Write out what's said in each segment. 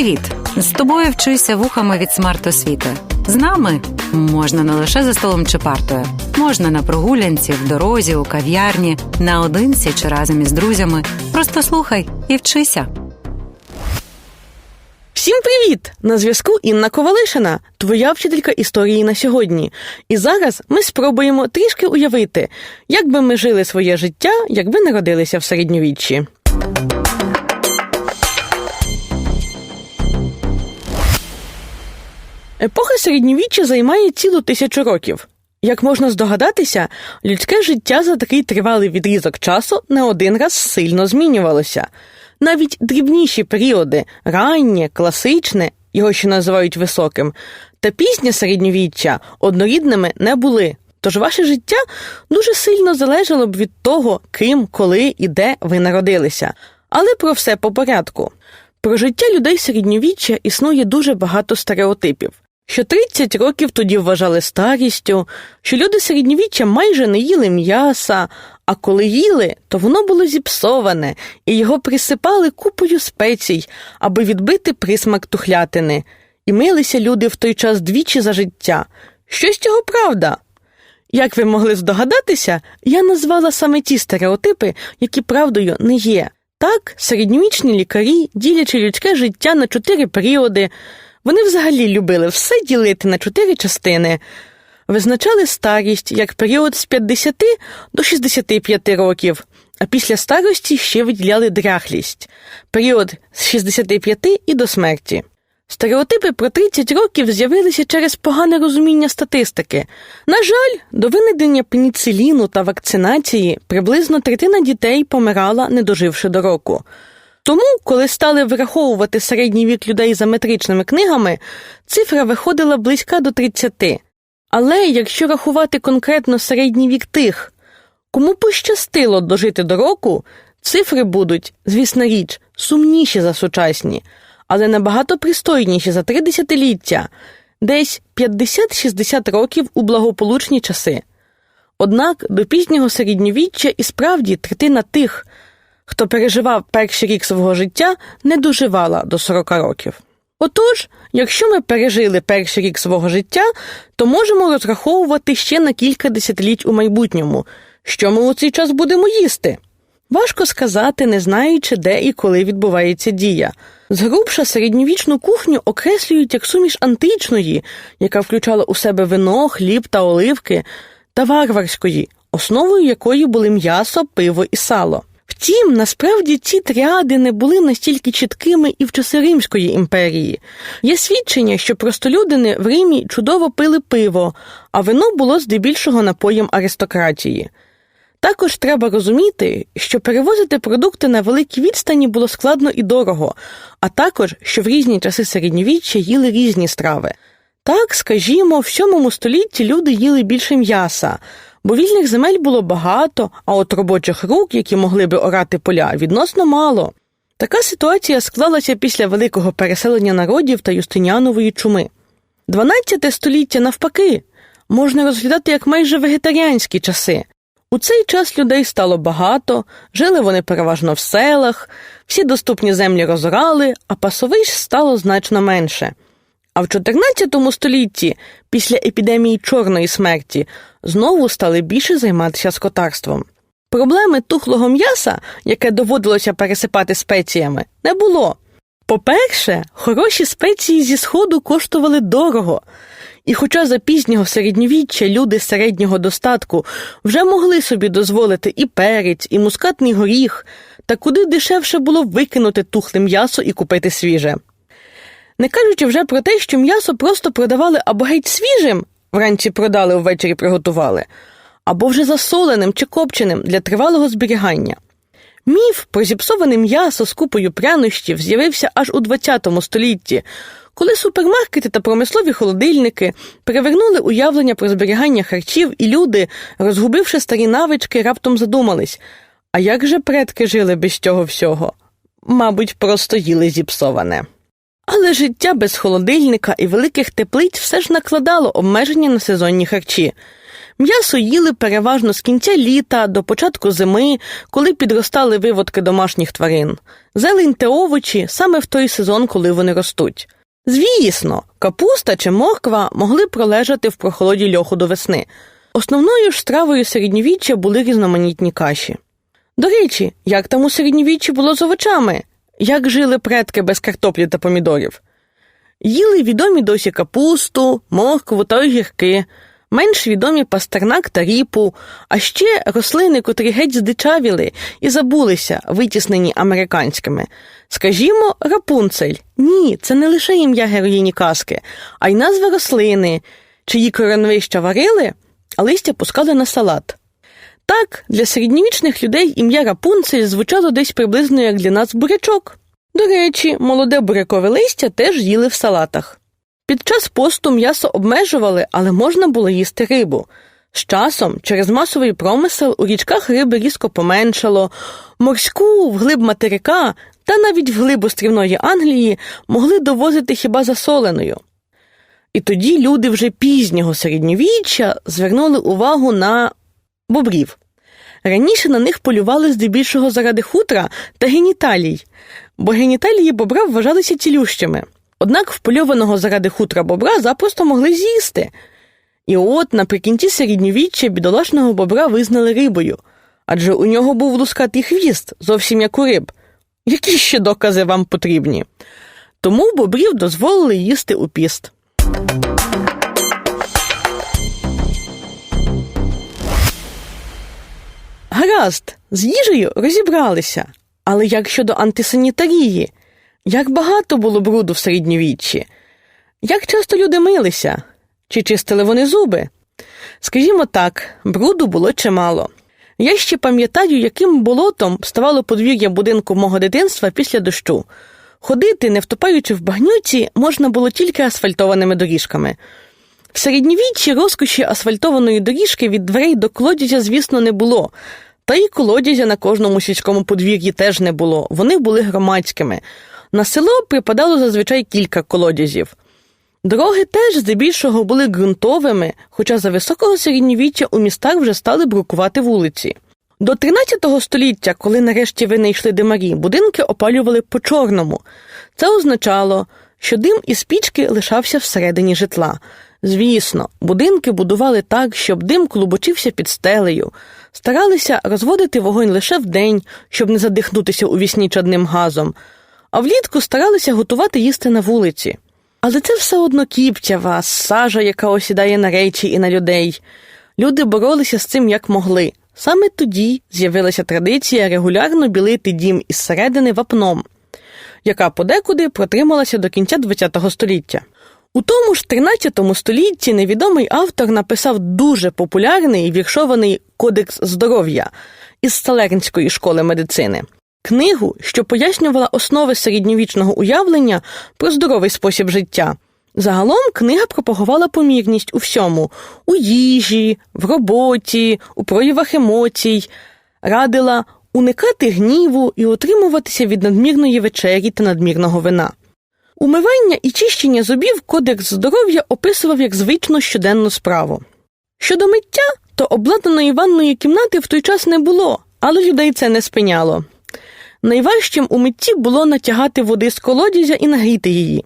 Привіт! З тобою вчуся вухами від смарт-освіти. З нами можна не лише за столом чи партою, можна на прогулянці, в дорозі, у кав'ярні, наодинці чи разом із друзями. Просто слухай і вчися. Всім привіт! На зв'язку Інна Ковалишина, твоя вчителька історії на сьогодні. І зараз ми спробуємо трішки уявити, як би ми жили своє життя, якби народилися в середньовіччі. Епоха середньовіччя займає цілу тисячу років. Як можна здогадатися, людське життя за такий тривалий відрізок часу не один раз сильно змінювалося. Навіть дрібніші періоди раннє, класичне, його ще називають високим, та пізнє середньовіччя однорідними не були. Тож ваше життя дуже сильно залежало б від того, ким, коли і де ви народилися. Але про все по порядку. Про життя людей середньовіччя існує дуже багато стереотипів. Що 30 років тоді вважали старістю, що люди середньовіччя майже не їли м'яса, а коли їли, то воно було зіпсоване, і його присипали купою спецій, аби відбити присмак тухлятини. І милися люди в той час двічі за життя. Що з цього правда? Як ви могли здогадатися, я назвала саме ті стереотипи, які правдою не є. Так, середньовічні лікарі, ділячи людське життя на чотири періоди, вони взагалі любили все ділити на чотири частини, визначали старість як період з 50 до 65 років, а після старості ще виділяли дряхлість період з 65 і до смерті. Стереотипи про 30 років з'явилися через погане розуміння статистики. На жаль, до винайдення пеніциліну та вакцинації приблизно третина дітей помирала, не доживши до року. Тому, коли стали враховувати середній вік людей за метричними книгами, цифра виходила близька до 30. Але якщо рахувати конкретно середній вік тих, кому пощастило дожити до року, цифри будуть, звісна річ, сумніші за сучасні, але набагато пристойніші за три десятиліття, десь 50-60 років у благополучні часи. Однак до пізнього середньовіччя і справді третина тих, хто переживав перший рік свого життя, не доживала до 40 років. Отож, якщо ми пережили перший рік свого життя, то можемо розраховувати ще на кілька десятиліть у майбутньому, що ми у цей час будемо їсти. Важко сказати, не знаючи, де і коли відбувається дія. Згрубша середньовічну кухню окреслюють як суміш античної, яка включала у себе вино, хліб та оливки, та варварської, основою якої були м'ясо, пиво і сало. Втім, насправді ці тріади не були настільки чіткими і в часи Римської імперії. Є свідчення, що простолюдини в Римі чудово пили пиво, а вино було здебільшого напоєм аристократії. Також треба розуміти, що перевозити продукти на великій відстані було складно і дорого, а також, що в різні часи середньовіччя їли різні страви. Так, скажімо, в сьомому столітті люди їли більше м'яса, бо вільних земель було багато, а от робочих рук, які могли би орати поля, відносно мало. Така ситуація склалася після великого переселення народів та Юстиніанової чуми. 12 століття, навпаки, можна розглядати як майже вегетаріанські часи. У цей час людей стало багато, жили вони переважно в селах, всі доступні землі розорали, а пасовищ стало значно менше. А в 14 столітті, після епідемії чорної смерті, знову стали більше займатися скотарством. Проблеми тухлого м'яса, яке доводилося пересипати спеціями, не було. По-перше, хороші спеції зі сходу коштували дорого, і хоча за пізнього середньовіччя люди середнього достатку вже могли собі дозволити і перець, і мускатний горіх, та куди дешевше було викинути тухле м'ясо і купити свіже. Не кажучи вже про те, що м'ясо просто продавали або геть свіжим, вранці продали, ввечері приготували, або вже засоленим чи копченим для тривалого зберігання. Міф про зіпсоване м'ясо з купою прянощів з'явився аж у ХХ столітті, коли супермаркети та промислові холодильники перевернули уявлення про зберігання харчів, і люди, розгубивши старі навички, раптом задумались а як же предки жили без цього всього? Мабуть, просто їли зіпсоване. Але життя без холодильника і великих теплиць все ж накладало обмеження на сезонні харчі. М'ясо їли переважно з кінця літа до початку зими, коли підростали виводки домашніх тварин. Зелень та овочі саме в той сезон, коли вони ростуть. Звісно, капуста чи морква могли пролежати в прохолоді льоху до весни. Основною ж стравою середньовіччя були різноманітні каші. До речі, як там у середньовіччі було з овочами? Як жили предки без картоплі та помідорів? Їли відомі досі капусту, моркву та огірки, менш відомі пастернак та ріпу, а ще рослини, котрі геть здичавіли і забулися, витіснені американськими. Скажімо, рапунцель. Ні, це не лише ім'я героїні казки, а й назва рослини, чиї коренвища варили, а листя пускали на салат. Так, для середньовічних людей ім'я Рапунцель звучало десь приблизно як для нас бурячок. До речі, молоде бурякове листя теж їли в салатах. Під час посту м'ясо обмежували, але можна було їсти рибу. З часом, через масовий промисел, у річках риби різко поменшало, морську вглиб материка та навіть вглиб острівної Англії могли довозити хіба засоленою. І тоді люди вже пізнього середньовіччя звернули увагу на бобрів. Раніше на них полювали здебільшого заради хутра та геніталій, бо геніталії бобра вважалися цілющими. Однак впольованого заради хутра бобра запросто могли з'їсти. І от наприкінці середньовіччя бідолашного бобра визнали рибою, адже у нього був лускатий хвіст, зовсім як у риб. Які ще докази вам потрібні? Тому бобрів дозволили їсти у піст. Гаразд, з їжею розібралися. Але як щодо антисанітарії? Як багато було бруду в середньовіччі? Як часто люди милися? Чи чистили вони зуби? Скажімо так, бруду було чимало. Я ще пам'ятаю, яким болотом ставало подвір'я будинку мого дитинства після дощу. Ходити, не втопаючи в багнюці, можна було тільки асфальтованими доріжками. В середньовіччі розкоші асфальтованої доріжки від дверей до колодязя, звісно, не було. Та й колодязя на кожному сільському подвір'ї теж не було, вони були громадськими. На село припадало зазвичай кілька колодязів. Дороги теж здебільшого були ґрунтовими, хоча за високого середньовіччя у містах вже стали брукувати вулиці. До 13 століття, коли нарешті винайшли димарі, будинки опалювали по чорному. Це означало, що дим із пічки лишався всередині житла. Звісно, будинки будували так, щоб дим клубочився під стелею, старалися розводити вогонь лише вдень, щоб не задихнутися у вісні чадним газом, а влітку старалися готувати їсти на вулиці. Але це все одно кіптява, сажа, яка осідає на речі і на людей. Люди боролися з цим як могли. Саме тоді з'явилася традиція регулярно білити дім із середини вапном, яка подекуди протрималася до кінця ХХ століття. У тому ж 13 столітті невідомий автор написав дуже популярний віршований Кодекс здоров'я із Салернської школи медицини. Книгу, що пояснювала основи середньовічного уявлення про здоровий спосіб життя. Загалом книга пропагувала помірність у всьому у їжі, в роботі, у проявах емоцій, радила уникати гніву і утримуватися від надмірної вечері та надмірного вина. Умивання і чищення зубів Кодекс здоров'я описував як звичну щоденну справу. Щодо миття, то обладнаної ванної кімнати в той час не було, але людей це не спиняло. Найважчим у митті було натягати води з колодязя і нагріти її.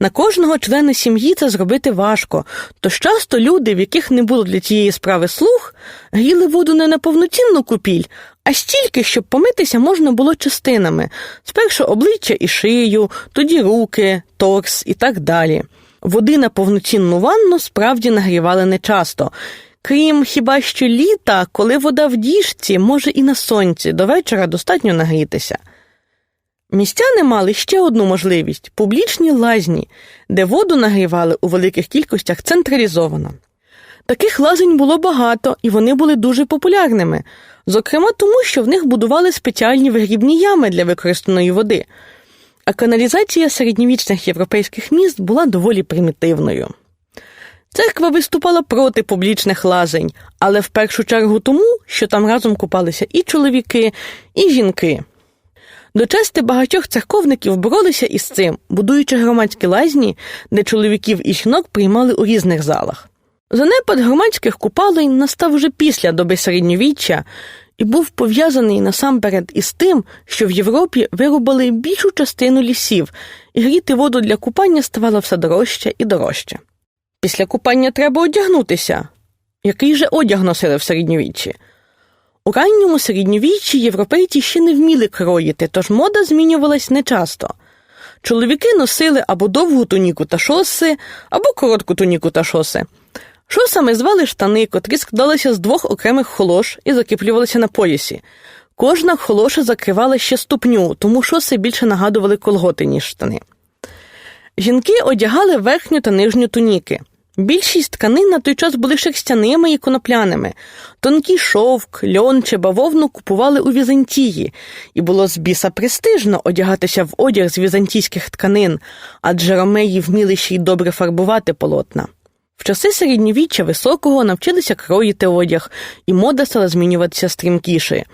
На кожного члена сім'ї це зробити важко, тож часто люди, в яких не було для цієї справи слух, гріли воду не на повноцінну купіль, а стільки, щоб помитися можна було частинами спершу обличчя і шию, тоді руки, торс і так далі. Води на повноцінну ванну справді нагрівали нечасто. Крім хіба що літа, коли вода в діжці, може і на сонці, до вечора достатньо нагрітися. Містяни мали ще одну можливість публічні лазні, де воду нагрівали у великих кількостях централізовано. Таких лазень було багато, і вони були дуже популярними, зокрема тому, що в них будували спеціальні вигрібні ями для використаної води, а каналізація середньовічних європейських міст була доволі примітивною. Церква виступала проти публічних лазень, але в першу чергу тому, що там разом купалися і чоловіки, і жінки. Дочасти багатьох церковників боролися із цим, будуючи громадські лазні, де чоловіків і жінок приймали у різних залах. Занепад громадських купалень настав вже після доби середньовіччя і був пов'язаний насамперед із тим, що в Європі вирубали більшу частину лісів, і гріти воду для купання ставало все дорожче і дорожче. Після купання треба одягнутися. Який же одяг носили в середньовіччі? У ранньому середньовіччі європейці ще не вміли кроїти, тож мода змінювалась нечасто. Чоловіки носили або довгу туніку та шоси, або коротку туніку та шоси. Шосами звали штани, котрі складалися з двох окремих холош і закріплювалися на поясі. Кожна холоша закривала ще ступню, тому шоси більше нагадували колготи, ніж штани. Жінки одягали верхню та нижню туніки. Більшість тканин на той час були шерстяними і конопляними. Тонкий шовк, льон чи бавовну купували у Візантії, і було з біса престижно одягатися в одяг з візантійських тканин, адже ромеї вміли ще й добре фарбувати полотна. В часи середньовіччя високого навчилися кроїти одяг, і мода стала змінюватися стрімкіше.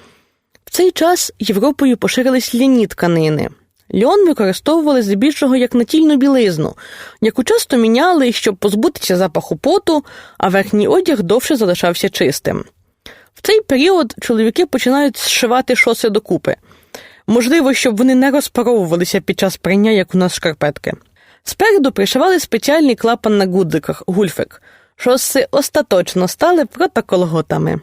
В цей час Європою поширились ляні тканини. Льон використовували здебільшого як натільну білизну, яку часто міняли, щоб позбутися запаху поту, а верхній одяг довше залишався чистим. В цей період чоловіки починають зшивати шоси докупи. Можливо, щоб вони не розпаровувалися під час прання, як у нас шкарпетки. Спереду пришивали спеціальний клапан на гудзиках гульфик. Шоси остаточно стали протоколготами.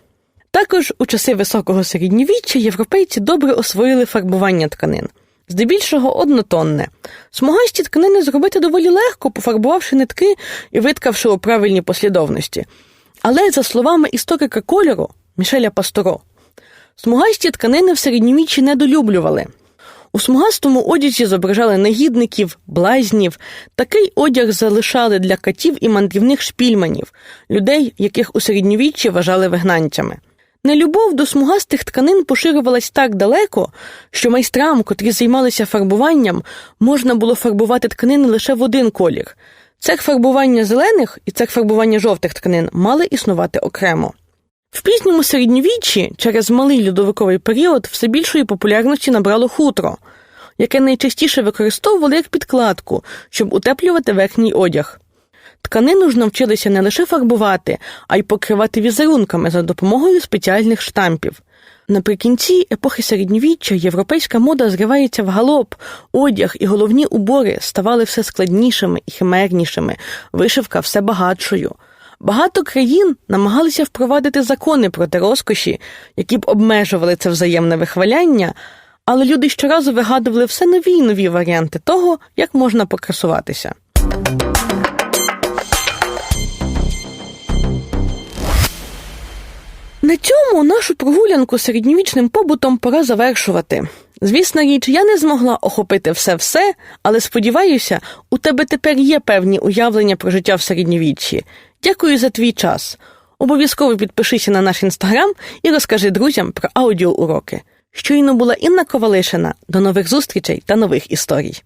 Також у часи високого середньовіччя європейці добре освоїли фарбування тканин. Здебільшого однотонне. Смугасті тканини зробити доволі легко, пофарбувавши нитки і виткавши у правильній послідовності. Але, за словами історика кольору Мішеля Пасторо, смугасті тканини в середньовіччі недолюблювали. У смугастому одязі зображали негідників, блазнів. Такий одяг залишали для катів і мандрівних шпільманів, людей, яких у середньовіччі вважали вигнанцями. Нелюбов до смугастих тканин поширювалась так далеко, що майстрам, котрі займалися фарбуванням, можна було фарбувати тканини лише в один колір. Цех фарбування зелених і цех фарбування жовтих тканин мали існувати окремо. В пізньому середньовіччі через малий льодовиковий період все більшої популярності набрало хутро, яке найчастіше використовували як підкладку, щоб утеплювати верхній одяг. Тканину ж навчилися не лише фарбувати, а й покривати візерунками за допомогою спеціальних штампів. Наприкінці епохи середньовіччя європейська мода зривається в галоп, одяг і головні убори ставали все складнішими і химернішими, вишивка все багатшою. Багато країн намагалися впровадити закони проти розкоші, які б обмежували це взаємне вихваляння, але люди щоразу вигадували все нові й нові варіанти того, як можна покрасуватися. На цьому нашу прогулянку середньовічним побутом пора завершувати. Звісна річ, я не змогла охопити все-все, але сподіваюся, у тебе тепер є певні уявлення про життя в середньовіччі. Дякую за твій час. Обов'язково підпишися на наш інстаграм і розкажи друзям про аудіоуроки. Щойно була Інна Ковалишина. До нових зустрічей та нових історій.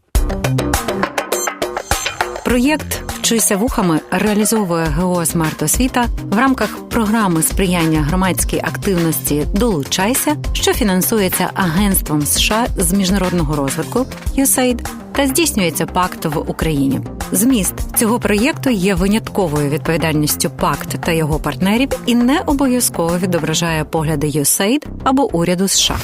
Проєкт Вчися вухами реалізовує ГО «Смарт Освіта» в рамках програми сприяння громадській активності Долучайся, що фінансується Агентством США з міжнародного розвитку USAID та здійснюється пакт в Україні. Зміст цього проєкту є винятковою відповідальністю пакт та його партнерів і не обов'язково відображає погляди USAID або уряду США.